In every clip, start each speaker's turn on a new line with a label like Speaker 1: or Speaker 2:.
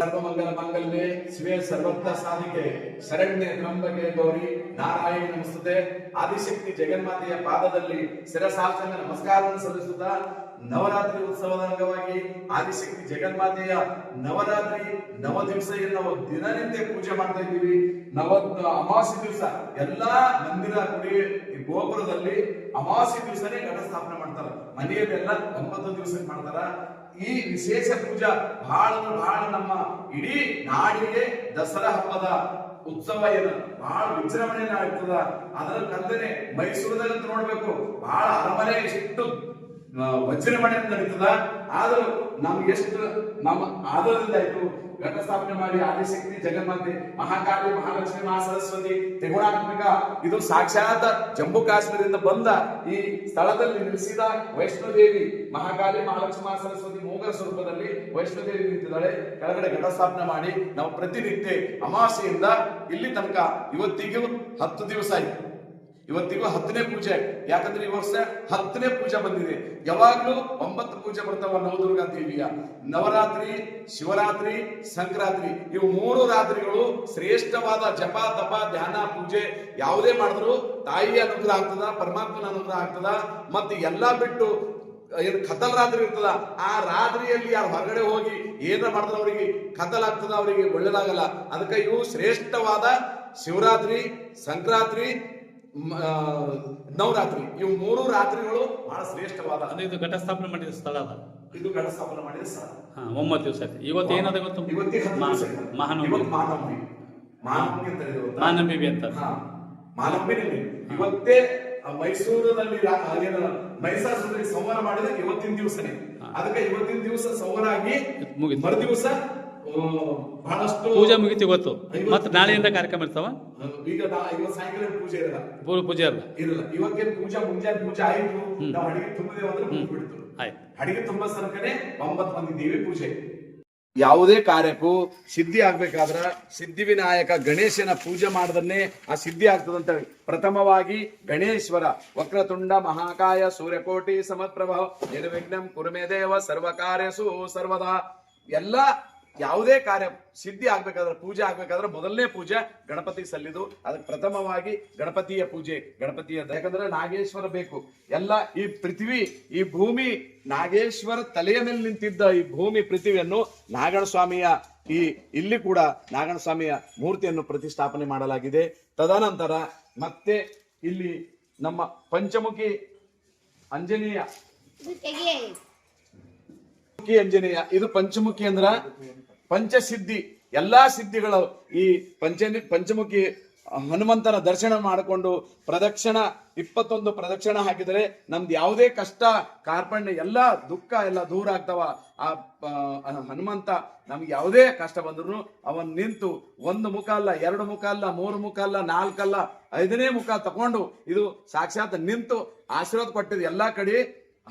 Speaker 1: ಸರ್ವಮಂಗಲ ಮಂಗಲ್ಯ ಶಿವೆ ಸರ್ವತ್ರ ಸಾಧಿಕೆ. ಶರಣ್ಯ ತ್ರಂಬಕೆ ಗೌರಿ ನಾರಾಯಣ ನಮಸ್ತೆ ಆದಿಶಕ್ತಿ ಜಗನ್ಮಾತೆಯ ಪಾದದಲ್ಲಿ ಶಿರಸಾಷ್ಟಾಂಗ ನಮಸ್ಕಾರವನ್ನು ಸಲ್ಲಿಸುತ್ತಾ ನವರಾತ್ರಿ ಉತ್ಸವದ ಅಂಗವಾಗಿ ಆದಿಶಕ್ತಿ ಜಗನ್ಮಾತೆಯ ನವರಾತ್ರಿ ನವ ದಿವಸ ನಾವು ದಿನನಿತ್ಯ ಪೂಜೆ ಮಾಡ್ತಾ ಇದ್ದೀವಿ. ನವ ಅಮಾವಾಸ್ಯ ದಿವಸ ಎಲ್ಲಾ ಮಂದಿರ ಗುಡಿ ಈ ಗೋಪುರದಲ್ಲಿ ಅಮಾವಾಸ್ಯ ದಿವಸನೇ ಘಟ ಸ್ಥಾಪನೆ ಮಾಡ್ತಾರ. ಮನೆಯಲ್ಲೆಲ್ಲ ಒಂಬತ್ತು ದಿವಸ ಮಾಡ್ತಾರ. ಈ ವಿಶೇಷ ಪೂಜಾ ಬಹಳ ಬಹಳ ನಮ್ಮ ಇಡೀ ನಾಡಿಗೆ ದಸರಾ ಹಬ್ಬದ ಉತ್ಸವ ಏನು? ಬಹಳ ವಿಜೃಂಭಣೆಯನ್ನ ಆಗ್ತದ. ಅದರ ಕಲ್ದನೆ ಮೈಸೂರದಲ್ಲಿ ನೋಡ್ಬೇಕು. ಬಹಳ ಅರಮನೆ ಇಷ್ಟು ವಜ್ರಮಣೆ ನಡೀತದ. ಆದರೂ ನಮ್ಗೆ ಎಷ್ಟು ನಮ್ಮ ಆದರದಿಂದ ಆಯ್ತು. ಘಟ ಸ್ಥಾಪನೆ ಮಾಡಿ ಆದಿಶಕ್ತಿ ಜಗನ್ಮಾತೆ ಮಹಾಕಾಳಿ ಮಹಾಲಕ್ಷ್ಮಿ ಮಹಾ ಸರಸ್ವತಿ ತ್ರಿಗುಣಾತ್ಮಕ. ಇದು ಸಾಕ್ಷಾತ್ ಜಮ್ಮು ಕಾಶ್ಮೀರದಿಂದ ಬಂದ ಈ ಸ್ಥಳದಲ್ಲಿ ನಿಲ್ಲಿಸಿದ ವೈಷ್ಣೋದೇವಿ. ಮಹಾಕಾಳಿ ಮಹಾಲಕ್ಷ್ಮಿ ಮಹಾ ಸರಸ್ವತಿ ಮೂಗರ ಸ್ವರೂಪದಲ್ಲಿ ವೈಷ್ಣೋದೇವಿ ನಿಂತಿದ್ದಾಳೆ. ಕೆಳಗಡೆ ಘಟ ಸ್ಥಾಪನೆ ಮಾಡಿ ನಾವು ಪ್ರತಿನಿತ್ಯ ಅಮಾವಾಸ್ಯೆಯಿಂದ ಇಲ್ಲಿ ತನಕ ಇವತ್ತಿಗೂ ಹತ್ತು ದಿವಸ ಆಯ್ತು. ಇವತ್ತಿಗೂ ಹತ್ತನೇ ಪೂಜೆ. ಯಾಕಂದ್ರೆ ಈ ವರ್ಷ ಹತ್ತನೇ ಪೂಜೆ ಬಂದಿದೆ. ಯಾವಾಗ್ಲೂ ಒಂಬತ್ತು ಪೂಜೆ ಬರ್ತಾವ ನವದುರ್ಗಾ ದೇವಿಯ. ನವರಾತ್ರಿ, ಶಿವರಾತ್ರಿ ಸಂಕ್ರಾಂತಿ ಇವು ಮೂರು ರಾತ್ರಿಗಳು ಶ್ರೇಷ್ಠವಾದ ಜಪ, ತಪ, ಧ್ಯಾನ, ಪೂಜೆ. ಯಾವುದೇ ಮಾಡಿದ್ರು ತಾಯಿಯ ಅನುಗ್ರಹ ಆಗ್ತದ, ಪರಮಾತ್ಮನ ಅನುಗ್ರಹ ಆಗ್ತದ. ಮತ್ತೆ ಎಲ್ಲಾ ಬಿಟ್ಟು, ಏನು ಕತ್ತಲ ರಾತ್ರಿ ಇರ್ತದ, ಆ ರಾತ್ರಿಯಲ್ಲಿ ಯಾರು ಹೊರಗಡೆ ಹೋಗಿ ಏನ ಮಾಡಿದ್ರೆ ಅವರಿಗೆ ಕತಲ್ ಆಗ್ತದ, ಅವರಿಗೆ ಒಳ್ಳೇದಾಗಲ್ಲ. ಅದಕ್ಕೆ ಇವು ಶ್ರೇಷ್ಠವಾದ ಶಿವರಾತ್ರಿ ಸಂಕ್ರಾಂತಿ ನವರಾತ್ರಿ. ಇವು ಮೂರು ರಾತ್ರಿಗಳು ಬಹಳ ಶ್ರೇಷ್ಠವಾದ.
Speaker 2: ಅದು ಇದು ಘಟಸ್ಥಾಪನೆ ಮಾಡಿದ ಸ್ಥಳ ಅದ.
Speaker 1: ಇದು ಘಟಸ್ಥಾಪನೆ ಮಾಡಿದ ಸ್ಥಳ.
Speaker 2: ಹಾ ಒಂಬತ್ತು ದಿವಸ ಆಯ್ತು ಇವತ್ತು ಏನದ ಗೊತ್ತು. ಮಹಾನವಮಿ.
Speaker 1: ಮಹಾನವಮಿ. ಮಹಾನವಮಿ ಅಂತ
Speaker 2: ಮಹಾನವಮಿ ಅಂತ.
Speaker 1: ಇವತ್ತೇ ಮೈಸೂರಿನಲ್ಲಿ ರಾ- ಆ ಏನು ಮಾಡಿದ ಇವತ್ತಿನ ದಿವಸನೇ. ಅದಕ್ಕೆ ಇವತ್ತಿನ ದಿವಸ ಸಂಹಾರ ಆಗಿ. ಮರು ದಿವಸ ಬಹಳಷ್ಟು
Speaker 2: ಪೂಜೆ ಮುಗಿತಿ ಇವತ್ತು. ಮತ್ತೆ ನಾಳೆಯಿಂದ ಕಾರ್ಯಕ್ರಮ ಇರ್ತಾವ?
Speaker 1: ಈಗ ಇವತ್ತು ಸಾಯಂಕಾಲ ಪೂಜೆ ಇರಲ್ಲ.
Speaker 2: ಪೂರ್ವ ಪೂಜೆ ಅಲ್ಲ.
Speaker 1: ಇರಲ್ಲ. ಇವತ್ತೇನು ಪೂಜಾ ಮುಂಜಾನೆ ಪೂಜೆ ಆಯ್ತು ನಾವು ಅಡಿಗೆ ತುಂಬಿದೇವು ಅಂದ್ರೆ ಬಿಡ್ತು
Speaker 2: ಆಯ್ತು.
Speaker 1: ಅಡಿಗೆ ತುಂಬ ತನಕನೇ ಒಂಬತ್ತು ಮಂದಿ ದೇವಿ ಪೂಜೆ. ಯಾವುದೇ ಕಾರ್ಯಕ್ಕೂ ಸಿದ್ಧಿ ಆಗ್ಬೇಕಾದ್ರ ಸಿದ್ಧಿ ವಿನಾಯಕ ಗಣೇಶನ ಪೂಜೆ ಮಾಡದನ್ನೇ ಆ ಸಿದ್ಧಿ ಆಗ್ತದಂತ ಪ್ರಥಮವಾಗಿ ಗಣೇಶ್ವರ ವಕ್ರತುಂಡ ಮಹಾಕಾಯ ಸೂರ್ಯಕೋಟಿ ಸಮಪ್ರಭ ನಿರ್ವಿಘ್ನಂ ಕುರುಮೆ ದೇವ ಸರ್ವ ಕಾರ್ಯಸು ಸರ್ವದಾ. ಎಲ್ಲ ಯಾವುದೇ ಕಾರ್ಯ ಸಿದ್ಧಿ ಆಗ್ಬೇಕಾದ್ರೆ ಪೂಜೆ ಆಗ್ಬೇಕಾದ್ರೆ ಮೊದಲನೇ ಪೂಜೆ ಗಣಪತಿ ಸಲ್ಲಿದು. ಅದಕ್ಕೆ ಪ್ರಥಮವಾಗಿ ಗಣಪತಿಯ ಪೂಜೆ ಗಣಪತಿಯ ಯಾಕಂದ್ರೆ ನಾಗೇಶ್ವರ ಬೇಕು. ಎಲ್ಲ ಈ ಪೃಥ್ವಿ ಈ ಭೂಮಿ ನಾಗೇಶ್ವರ ತಲೆಯ ಮೇಲೆ ನಿಂತಿದ್ದ ಈ ಭೂಮಿ ಪೃಥ್ವಿಯನ್ನು ನಾಗಣ ಸ್ವಾಮಿಯ ಈ ಇಲ್ಲಿ ಕೂಡ ನಾಗಣ ಸ್ವಾಮಿಯ ಮೂರ್ತಿಯನ್ನು ಪ್ರತಿಷ್ಠಾಪನೆ ಮಾಡಲಾಗಿದೆ. ತದನಂತರ ಮತ್ತೆ ಇಲ್ಲಿ ನಮ್ಮ ಪಂಚಮುಖಿ ಅಂಜನೇಯ. ಮುಖಿ ಅಂಜನೇಯ. ಇದು ಪಂಚಮುಖಿ ಅಂದ್ರ ಪಂಚಸಿದ್ಧಿ, ಎಲ್ಲಾ ಸಿದ್ಧಿಗಳು ಈ ಪಂಚ, ಪಂಚಮುಖಿ ಹನುಮಂತನ ದರ್ಶನ ಮಾಡಿಕೊಂಡು ಪ್ರದಕ್ಷಿಣ, ಇಪ್ಪತ್ತೊಂದು ಪ್ರದಕ್ಷಿಣ ಹಾಕಿದರೆ ನಮ್ದು ಯಾವುದೇ ಕಷ್ಟ, ಕಾರ್ಪಣ್ಯ, ಎಲ್ಲ ದುಃಖ, ಎಲ್ಲ ದೂರ ಆಗ್ತಾವ. ಆ ಹನುಮಂತ ನಮ್ಗೆ ಯಾವುದೇ ಕಷ್ಟ ಬಂದ್ರು ಅವನ್ ನಿಂತು ಒಂದು ಮುಖ ಅಲ್ಲ, ಎರಡು ಮುಖ ಅಲ್ಲ, ಮೂರು ಮುಖ ಅಲ್ಲ ನಾಲ್ಕಲ್ಲ ಐದನೇ ಮುಖ ತಕೊಂಡು ಇದು ಸಾಕ್ಷಾತ್ ನಿಂತು ಆಶೀರ್ವಾದ ಕೊಟ್ಟಿದ್ದು ಎಲ್ಲಾ ಕಡೆ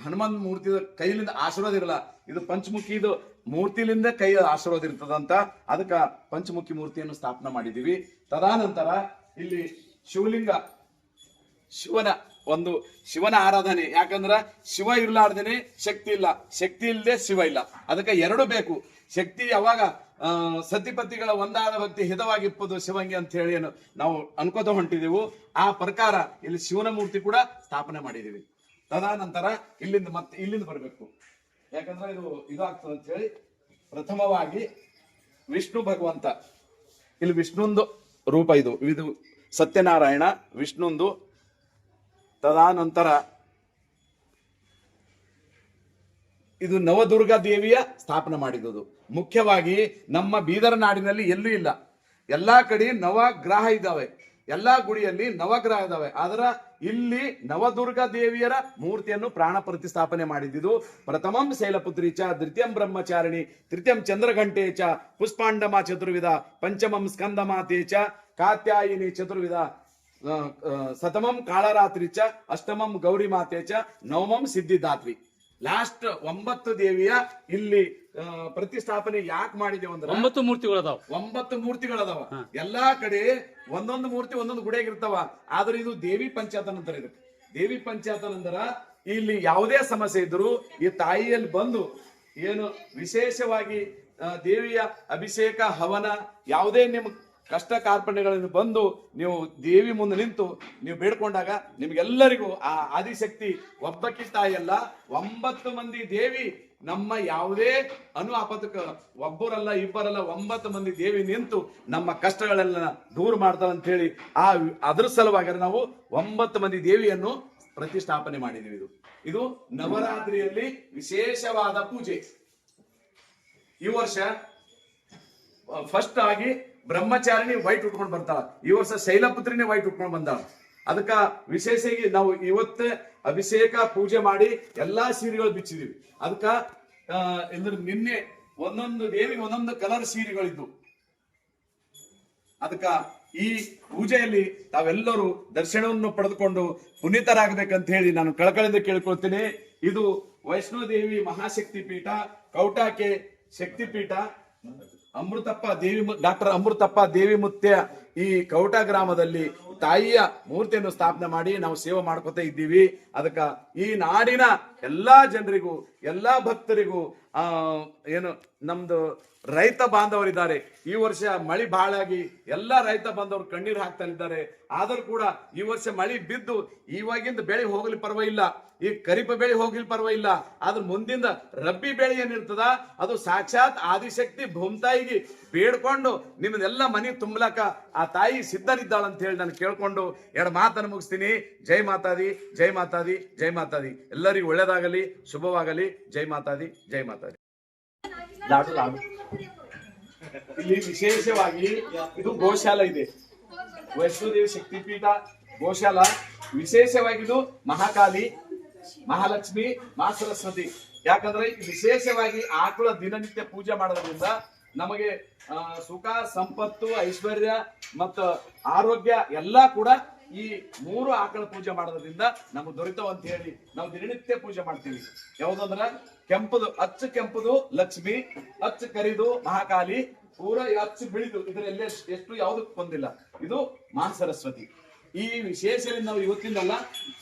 Speaker 1: ಹನುಮಂತ ಮೂರ್ತಿ ಕೈಲಿಂದ ಆಶೀರ್ವಾದ ಇರಲ್ಲ. ಇದು ಪಂಚಮುಖಿ, ಇದು ಮೂರ್ತಿಲಿಂದ ಕೈ ಆಶೀರ್ವಾದ ಇರ್ತದಂತ ಅದಕ್ಕೆ ಪಂಚಮುಖಿ ಮೂರ್ತಿಯನ್ನು ಸ್ಥಾಪನೆ ಮಾಡಿದೀವಿ. ತದಾನಂತರ ಇಲ್ಲಿ ಶಿವಲಿಂಗ, ಶಿವನ ಒಂದು ಶಿವನ ಆರಾಧನೆ. ಯಾಕಂದ್ರ ಶಿವ ಇರ್ಲಾರ್ದೇನೆ ಶಕ್ತಿ ಇಲ್ಲ. ಶಕ್ತಿ ಇಲ್ಲದೆ ಶಿವ ಇಲ್ಲ. ಅದಕ್ಕೆ ಎರಡು ಬೇಕು. ಶಕ್ತಿ ಯಾವಾಗ ಸತಿಪತಿಗಳ ಒಂದಾದ ಭಕ್ತಿ ಹಿತವಾಗಿಪ್ಪದು ಶಿವಂಗಿ ಅಂತ ಹೇಳಿ ನಾವು ಅನ್ಕೋತ ಹೊಂಟಿದೆವು. ಆ ಪ್ರಕಾರ ಇಲ್ಲಿ ಶಿವನ ಮೂರ್ತಿ ಕೂಡ ಸ್ಥಾಪನೆ ಮಾಡಿದೀವಿ. ತದಾನಂತರ ಇಲ್ಲಿಂದ ಮತ್ತೆ ಇಲ್ಲಿಂದ ಬರಬೇಕು. ಯಾಕಂದ್ರೆ ಇದು ಇದಾಗ್ತದೆ ಅಂತ ಹೇಳಿ ಪ್ರಥಮವಾಗಿ ವಿಷ್ಣು ಭಗವಂತ. ಇಲ್ಲಿ ವಿಷ್ಣುಂದು ರೂಪ ಇದು. ಇದು ಸತ್ಯನಾರಾಯಣ, ವಿಷ್ಣುಂದು ತದಾನಂತರ ಇದು ನವದುರ್ಗಾ ದೇವಿಯ ಸ್ಥಾಪನೆ ಮಾಡಿದುದು. ಮುಖ್ಯವಾಗಿ ನಮ್ಮ ಬೀದರ ನಾಡಿನಲ್ಲಿ ಎಲ್ಲೂ ಇಲ್ಲ. ಎಲ್ಲಾ ಕಡೆ ನವಗ್ರಹ ಇದ್ದಾವೆ ಎಲ್ಲಾ ಗುಡಿಯಲ್ಲಿ ನವಗ್ರಹ ಇದಾವೆ. ಆದ್ರ ಇಲ್ಲಿ ನವದುರ್ಗಾ ದೇವಿಯರ ಮೂರ್ತಿಯನ್ನು ಪ್ರಾಣ ಪ್ರತಿಷ್ಠಾಪನೆ ಮಾಡಿದ್ದು ಪ್ರಥಮಂ ಶೈಲಪುತ್ರಿ ಚ, ದ್ವಿತೀಯಂ ಬ್ರಹ್ಮಚಾರಿಣಿ, ತೃತೀಯಂ ಚಂದ್ರಘಂಟೆ ಚ, ಪುಷ್ಪಾಂಡಮ ಚತುರ್ವಿಧ, ಪಂಚಮಂ ಸ್ಕಂದಮಾತೆ ಚ, ಕಾತ್ಯಾಯಿನಿ ಚತುರ್ವಿಧ ಸತಮಂ ಕಾಳರಾತ್ರಿ ಚ, ಅಷ್ಟಮಂ ಗೌರಿ ಮಾತೆ ಚ, ನವಮಂ ಸಿದ್ಧಿದಾತ್ರಿ ಲಾಸ್ಟ್ ಒಂಬತ್ತು ದೇವಿಯ ಇಲ್ಲಿ ಪ್ರತಿಷ್ಠಾಪನೆ ಯಾಕೆ ಮಾಡಿದೆ ಅಂದ್ರೆ
Speaker 2: ಒಂಬತ್ತು ಮೂರ್ತಿಗಳು ಅದಾವ
Speaker 1: ಒಂಬತ್ತು ಮೂರ್ತಿಗಳದಾವ. ಎಲ್ಲಾ ಕಡೆ ಒಂದೊಂದು ಮೂರ್ತಿ ಒಂದೊಂದು ಗುಡಿಯಾಗ ಇರ್ತಾವ ಆದ್ರೆ ಇದು ದೇವಿ ಪಂಚಾಯತನ ಅಂತಾರೆ ಇದಕ್ಕೆ. ದೇವಿ ಪಂಚಾಯತನ ಅಂದ್ರ ಇಲ್ಲಿ ಯಾವುದೇ ಸಮಸ್ಯೆ ಇದ್ರು ಈ ತಾಯಿಯಲ್ಲಿ ಬಂದು ಏನು ವಿಶೇಷವಾಗಿ ದೇವಿಯ ಅಭಿಷೇಕ ಹವನ ಯಾವುದೇ ನಿಮ್ಮ ಕಷ್ಟ ಕಾರ್ಪಣ್ಯಗಳನ್ನು ಬಂದು ನೀವು ದೇವಿ ಮುಂದೆ ನಿಂತು ನೀವು ಬೇಡ್ಕೊಂಡಾಗ ನಿಮ್ಗೆಲ್ಲರಿಗೂ ಆ ಆದಿಶಕ್ತಿ ಒಬ್ಬಕ್ಕಿ ತಾಯಿಯಲ್ಲ ಒಂಬತ್ತು ಮಂದಿ ದೇವಿ ನಮ್ಮ ಯಾವುದೇ ಅನು ಆಪತ್ತಕ ಒಬ್ಬರಲ್ಲ, ಇಬ್ಬರಲ್ಲ, ಒಂಬತ್ತು ಮಂದಿ ದೇವಿ ನಿಂತು ನಮ್ಮ ಕಷ್ಟಗಳೆಲ್ಲ ದೂರ ಮಾಡ್ತಾಳೆ ಅಂತ ಹೇಳಿ ಆ ಅದ್ರ ಸಲುವಾಗಿ ನಾವು ಒಂಬತ್ತು ಮಂದಿ ದೇವಿಯನ್ನು ಪ್ರತಿಷ್ಠಾಪನೆ ಮಾಡಿದೀವಿ ಇದು. ಇದು ನವರಾತ್ರಿಯಲ್ಲಿ ವಿಶೇಷವಾದ ಪೂಜೆ. ಈ ವರ್ಷ ಫಸ್ಟ್ ಆಗಿ ಬ್ರಹ್ಮಚಾರಿಣಿ ವೈಟ್ ಉಟ್ಕೊಂಡು ಬರ್ತಾಳ. ಈ ವರ್ಷ ಶೈಲಪುತ್ರಿನೇ ವೈಟ್ ಉಟ್ಕೊಂಡು ಬಂದಾಳ. ಅದಕ್ಕ ವಿಶೇಷವಾಗಿ ನಾವು ಇವತ್ತೇ ಅಭಿಷೇಕ ಪೂಜೆ ಮಾಡಿ ಎಲ್ಲಾ ಸೀರೆಗಳು ಬಿಚ್ಚಿದೀವಿ. ಅದಕ್ಕ ಇದ್ರ ನಿನ್ನೆ ಒಂದೊಂದು ದೇವಿಗೆ ಒಂದೊಂದು ಕಲರ್ ಸೀರೆಗಳಿದ್ದು ಅದಕ್ಕ ಈ ಪೂಜೆಯಲ್ಲಿ ತಾವೆಲ್ಲರೂ ದರ್ಶನವನ್ನು ಪಡೆದುಕೊಂಡು ಪುನೀತರಾಗಬೇಕಂತ ಹೇಳಿ ನಾನು ಕಳಕಳಿಂದ ಕೇಳ್ಕೊಳ್ತೀನಿ. ಇದು ವೈಷ್ಣೋದೇವಿ ಮಹಾಶಕ್ತಿ ಪೀಠ, ಕೌಟಾಕೆ ಶಕ್ತಿ ಪೀಠ, ಅಮೃತಪ್ಪ ದೇವಿ ಡಾಕ್ಟರ್ ಅಮೃತಪ್ಪ ದೇವಿ ಮುತ್ಯ ಈ ಕೌಟ ಗ್ರಾಮದಲ್ಲಿ ತಾಯಿಯ ಮೂರ್ತಿಯನ್ನು ಸ್ಥಾಪನೆ ಮಾಡಿ ನಾವು ಸೇವೆ ಮಾಡ್ಕೋತಾ ಇದ್ದೀವಿ. ಅದಕ್ಕ ಈ ನಾಡಿನ ಎಲ್ಲಾ ಜನರಿಗೂ, ಎಲ್ಲಾ ಭಕ್ತರಿಗೂ, ಆ, ಏನು, ನಮ್ದು ರೈತ ಬಾಂಧವರಿದ್ದಾರೆ ಈ ವರ್ಷ ಮಳಿ ಬಾಳಾಗಿ ಎಲ್ಲಾ ರೈತ ಬಾಂಧವರು ಕಣ್ಣೀರು ಹಾಕ್ತಾ ಇದ್ದಾರೆ. ಆದರೂ ಕೂಡ ಈ ವರ್ಷ ಮಳಿ ಬಿದ್ದು ಇವಾಗಿಂದ ಬೆಳೆ ಹೋಗಲಿ ಪರವಾಗಿಲ್ಲ. ಈ ಕರಿಪ ಬೆಳೆ ಹೋಗ್ಲಿ ಪರವಾಗಿಲ್ಲ. ಆದ್ರ ಮುಂದಿಂದ ರಬ್ಬಿ ಬೆಳೆ ಏನಿರ್ತದ, ಅದು ಸಾಕ್ಷಾತ್ ಆದಿಶಕ್ತಿ ಭೂಮ್ತಾಯಿಗೆ ಬೇಡ್ಕೊಂಡು ನಿಮ್ಮದೆಲ್ಲ ಮನೆ ತುಂಬಲಕ ಆ ತಾಯಿ ಸಿದ್ಧರಿದ್ದಾಳ ಅಂತ ಹೇಳಿ ನಾನು ಕೇಳ್ಕೊಂಡು ಎರಡು ಮಾತನ್ನು ಮುಗಿಸ್ತೀನಿ. ಜೈ ಮಾತಾದಿ ಜೈ ಮಾತಾದಿ ಜೈ ಮಾತಾದಿ. ಎಲ್ಲರಿಗೂ ಒಳ್ಳೇದಾಗಲಿ ಶುಭವಾಗಲಿ. ಜೈ ಮಾತಾದಿ ಜೈ ಮಾತಾದಿ. ಇಲ್ಲಿ ವಿಶೇಷವಾಗಿ ಇದು ಗೋಶಾಲ ಇದೆ. ವೈಷ್ಣೋದೇವಿ ಶಕ್ತಿಪೀಠ ಗೋಶಾಲ. ವಿಶೇಷವಾಗಿ ಇದು ಮಹಾಕಾಲಿ ಮಹಾಲಕ್ಷ್ಮಿ ಮಾ ಸರಸ್ವತಿ ಯಾಕಂದ್ರೆ ವಿಶೇಷವಾಗಿ ಆಕಳ ದಿನನಿತ್ಯ ಪೂಜೆ ಮಾಡೋದ್ರಿಂದ ನಮಗೆ ಸುಖ, ಸಂಪತ್ತು, ಐಶ್ವರ್ಯ ಮತ್ತು ಆರೋಗ್ಯ ಎಲ್ಲ ಕೂಡ ಈ ಮೂರು ಆಕಳ ಪೂಜೆ ಮಾಡೋದ್ರಿಂದ ನಮ್ಗೆ ದೊರೆತವ ಅಂತ ಹೇಳಿ ನಾವು ದಿನನಿತ್ಯ ಪೂಜೆ ಮಾಡ್ತೀವಿ. ಯಾವ್ದಂದ್ರ ಕೆಂಪದು, ಅಚ್ಚ ಕೆಂಪದು ಲಕ್ಷ್ಮಿ, ಅಚ್ಚ ಕರಿದು ಮಹಾಕಾಲಿ, ಪೂರ ಅಚ್ಚು ಬಿಳಿದು ಇದರಲ್ಲಿ ಎಷ್ಟು ಯಾವ್ದಕ್ಕೆ ಬಂದಿಲ್ಲ ಇದು ಮಹಾ ಸರಸ್ವತಿ. ಈ ವಿಶೇಷದಿಂದ ನಾವು ಇವತ್ತಿನಲ್ಲ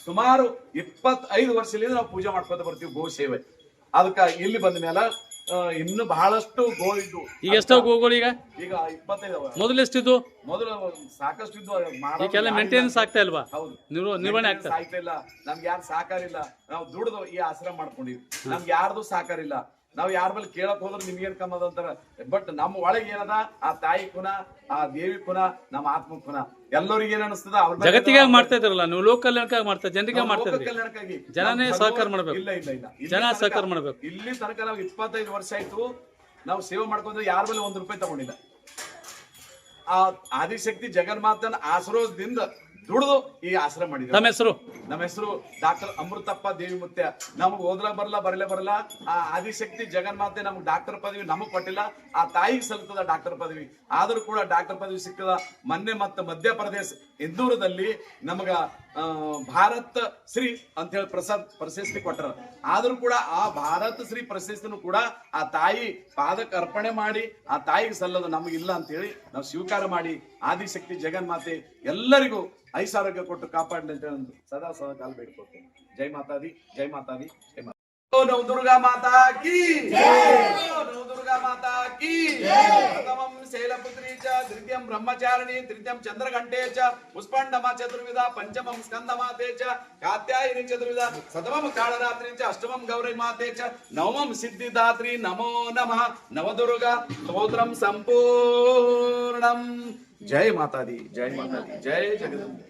Speaker 1: ಸುಮಾರು ಇಪ್ಪತ್ತೈದು ವರ್ಷದಿಂದ ನಾವು ಪೂಜೆ ಮಾಡ್ಕೊತ ಬರ್ತೀವಿ ಗೋ ಸೇವೆ ಅದಕ್ಕ ಇಲ್ಲಿ ಬಂದ ಮೇಲೆ ಇನ್ನು ಬಹಳಷ್ಟು ಗೋ ಇದ್ದು.
Speaker 2: ಈಗ ಎಷ್ಟೋ ಗೋಗಳು ಈಗ?
Speaker 1: ಈಗ ಇಪ್ಪತ್ತೈದು
Speaker 2: ಮೊದಲ ಎಷ್ಟಿದ್ದು?
Speaker 1: ಮೊದಲು ಸಾಕಷ್ಟು ಇದ್ದು
Speaker 2: ಈಗೆಲ್ಲ ಮೇಂಟೆನೆನ್ಸ್ ಆಗ್ತಾ ಇಲ್ವಾ?
Speaker 1: ಹೌದು.
Speaker 2: ನಿರ್ವ- ನಿರ್ವಹಣೆ ಆಗ್ತಾ
Speaker 1: ಇಲ್ಲ. ನಮ್ಗೆ ಯಾರು ಸಾಕಾರಿಲ್ಲ ನಾವು ದುಡ್ದು ಈ ಆಶ್ರಮ ಮಾಡ್ಕೊಂಡಿವಿ. ನಮ್ಗೆ ಯಾರ್ದು ಸಾಕಾರಿಲ್ಲ ನಾವ್ ಯಾರ ಮೇಲೆ ಕೇಳಕ್ ಹೋದ್ರೆ ನಿಮ್ಗೇನ್ ಕಮ್ಮದ ಅಂತಾರ. ಬಟ್ ನಮ್ಮ ಒಳಗೆ ಏನದ? ಆ ತಾಯಿ ಕುನ ಆ ದೇವಿ ಕುನ ನಮ್ಮ ಆತ್ಮ ಕುನ. ಎಲ್ಲರಿಗೆ ಏನ್ ಅನಿಸ್ತದ? ಅವ್ರ ಬಗ್ಗೆ
Speaker 2: ಜಗತ್ತಿಗೆ
Speaker 1: ನಾವು-
Speaker 2: ಮಾಡ್ತಾ ಇದ್ರಲ್ಲ ನೀವು ಲೋಕಲ್ ಮಾಡ್ತಾ ಜನರಿಗೆ ಮಾಡ್ತಾ
Speaker 1: ಕಲ್ಯಾಣಕ್ಕಾಗಿ
Speaker 2: ಜನನೇ ಸಹಕಾರ ಮಾಡ್ಬೇಕು.
Speaker 1: ಇಲ್ಲ ಇಲ್ಲ ಇಲ್ಲ.
Speaker 2: ಜನ ಸಹಕಾರ ಮಾಡ್ಬೇಕು.
Speaker 1: ಇಲ್ಲಿ ತನಕ ನಾವು ಇಪ್ಪತ್ತೈದು ವರ್ಷ ಆಯ್ತು ನಾವು ಸೇವೆ ಮಾಡ್ಕೊಂಡ್ರೆ ಯಾರ ಮೇಲೆ ಒಂದ್ ರೂಪಾಯಿ ತಗೊಂಡಿಲ್ಲ. ಆ ಆದಿಶಕ್ತಿ ಜಗನ್ಮಾತನ ಆಶ್ರಯದಿಂದ ದುಡಿದು ಈ ಆಶ್ರಮ ಮಾಡಿದ್ರು.
Speaker 2: ನಮ್ಮ ಹೆಸರು?
Speaker 1: ನಮ್ಮ ಹೆಸರು ಡಾಕ್ಟರ್ ಅಮೃತಪ್ಪ ದೇವಿ ಮುತ್ಯ ನಮಗ್ ಓದ್ಲ ಬರಲ್ಲ ಬರಲೇ ಬರಲ್ಲ ಆ ಆದಿಶಕ್ತಿ ಜಗನ್ಮಾತೆ ನಮ್ಗೆ ಡಾಕ್ಟರ್ ಪದವಿ ನಮಗ್ ಕೊಟ್ಟಿಲ್ಲ. ಆ ತಾಯಿಗೆ ಸಲ್ತದ ಡಾಕ್ಟರ್ ಪದವಿ. ಆದ್ರೂ ಕೂಡ ಡಾಕ್ಟರ್ ಪದವಿ ಸಿಕ್ಕದ ಮೊನ್ನೆ ಮತ್ತು ಮಧ್ಯಪ್ರದೇಶ ಇಂದೂರದಲ್ಲಿ ನಮಗ ಭಾರತ್ ಶ್ರೀ ಅಂತ ಹೇಳಿ ಪ್ರಸಾದ್ ಪ್ರಶಸ್ತಿ ಕೊಟ್ಟರ ಆದ್ರೂ ಕೂಡ ಆ ಭಾರತ ಶ್ರೀ ಪ್ರಶಸ್ತಿನೂ ಕೂಡ ಆ ತಾಯಿ ಪಾದಕ್ಕೆ ಅರ್ಪಣೆ ಮಾಡಿ, ಆ ತಾಯಿಗೆ ಸಲ್ಲದು ನಮಗಿಲ್ಲ ಅಂತ ಹೇಳಿ ನಾವು ಸ್ವೀಕಾರ ಮಾಡಿ, ಆದಿಶಕ್ತಿ ಜಗನ್ಮಾತೆ ಎಲ್ಲರಿಗೂ ಐಸಾರೋಗ್ಯ ಕೊಟ್ಟು ಕಾಪಾಡಲಿ ಅಂತ ಹೇಳಿ ಸದಾ ಸದಾ ಕಾಲ ಬೇಡ್ಕೊಳ್ತೇನೆ. ಜೈ ಮಾತಾದಿ ಜೈ ಮಾತಾದಿ, ಜೈ ಮಾತಾ ಓ ನವ ದುರ್ಗಾ ಮಾತಾ ಕಿ ಓ ನವ ದುರ್ಗಾ ಮಾತಾ ಕಿ ಪ್ರಥಮಂ ಶೈಲಪುತ್ರಿ ಚ ದ್ವಿತೀಯಂ ಬ್ರಹ್ಮಚಾರಿಣಿ ತೃತೀಯಂ ಚಂದ್ರಘಂಟೆ ಚ ಪುಷ್ಪಂಡಮ ಚತುರ್ವಿಧ ಪಂಚಮಂ ಸ್ಕಂದಮಾತೆ ಚ ಕಾತ್ಯಾಯಿನಿ ಚತುರ್ವಿಧ ಸತಮಂ ಕಾಳರಾತ್ರಿ ಚ ಅಷ್ಟಮಂ ಗೌರಿ ಮಾತೆ ಚ ನವಮಂ ಸಿದ್ಧಿದಾತ್ರಿ ನಮೋ ನಮಃ ನವದುರ್ಗಾ ಸ್ತೋತ್ರಂ ಸಂಪೂರ್ಣಂ ಜೈ ಮಾತಾದಿ ಜೈ ಮಾತಾದಿ ಜೈ ಜಗದಂಬೆ